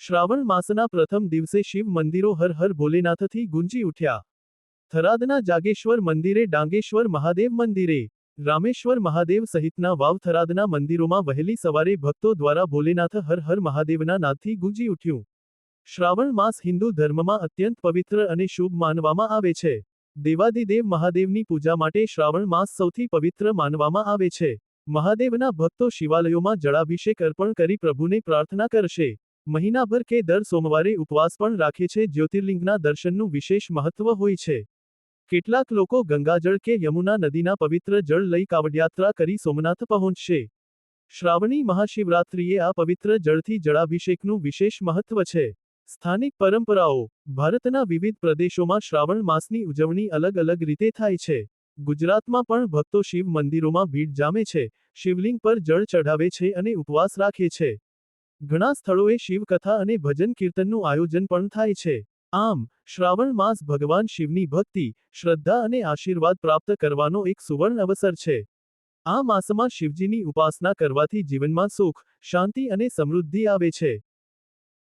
શ્રાવણ માસના પ્રથમ દિવસે શિવ મંદિરો હર હર ભોલેનાથથી ગુંજી ઉઠ્યા. થરાદના જાગેશ્વર મંદિરે ડાંગેશ્વર મહાદેવ મંદિરે, રામેશ્વર મહાદેવ સહિતના વાવ થરાદના મંદિરોમાં વહેલી સવારે ભક્તો દ્વારા ભોલેનાથ હર હર મહાદેવના નાદથી ગુંજી ઉઠ્યું. શ્રાવણ માસ હિન્દુ ધર્મમાં અત્યંત પવિત્ર અને શુભ માનવામાં આવે છે. દેવાદિદેવ મહાદેવની પૂજા માટે શ્રાવણ માસ સૌથી પવિત્ર માનવામાં આવે છે. મહાદેવના ભક્તો શિવાલયોમાં જળાભિષેક અર્પણ કરી પ્રભુને પ્રાર્થના કરશે. મહિનાભર કે દર સોમવારે ઉપવાસ પણ રાખે છે. જ્યોતિર્લિંગના દર્શનનું વિશેષ મહત્વ હોય છે. કેટલાક લોકો ગંગાજળ કે યમુના નદીના પવિત્ર જળ લઈ કાવડયાત્રા કરી સોમનાથ પહોંચશે. શ્રાવણી મહાશિવરાત્રિએ આ પવિત્ર જળથી જળાભિષેકનું વિશેષ મહત્વ છે. સ્થાનિક પરંપરાઓ. ભારતના વિવિધ પ્રદેશોમાં શ્રાવણ માસની ઉજવણી અલગ અલગ રીતે થાય છે. ગુજરાતમાં પણ ભક્તો શિવ મંદિરોમાં ભીડ જામે છે. શિવલિંગ પર જળ ચઢાવે છે અને ઉપવાસ રાખે છે. ઘણા સ્થળોએ શિવકથા અને ભજન કીર્તનનું આયોજન પણ થાય છે. આમ, શ્રાવણ માસ ભગવાન શિવની ભક્તિ, શ્રદ્ધા અને આશીર્વાદ પ્રાપ્ત કરવાનો એક સુવર્ણ અવસર છે. આ માસમાં શિવજીની ઉપાસના કરવાથી જીવનમાં સુખ, શાંતિ અને સમૃદ્ધિ આવે છે.